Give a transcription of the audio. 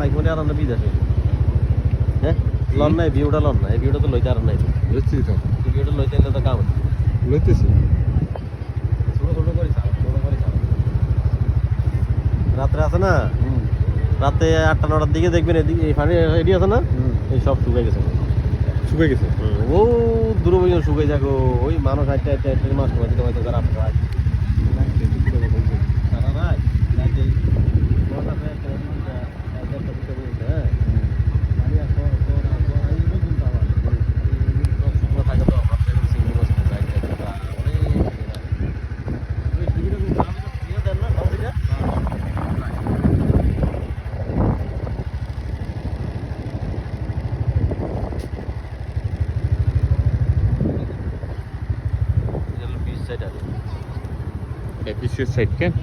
Like মনে আর বিদ আছে হ্যাঁ? লন নাই ভিউটা লন না এই ভিউটা তো লইতে আর নাই। লইছি তো। ভিউটা লইতে এলে তো কাম লইতেছি। ছোট ছোট করে চাও ছোট করে চাও রাত্রে আছে না? রাতে আটটা নটার দিকে দেখবেন এদিকে এই ফানি এডি আছে না? এই সব শুকাই গেছে। শুকে গেছে? ও দূর পর্যন্ত শুকাই যাকো ওই মানুষ আটটা আটটা আটটা মাছ সময় দিতে হয়তো তারা tavsiye ederim. E, bir şey çekkin.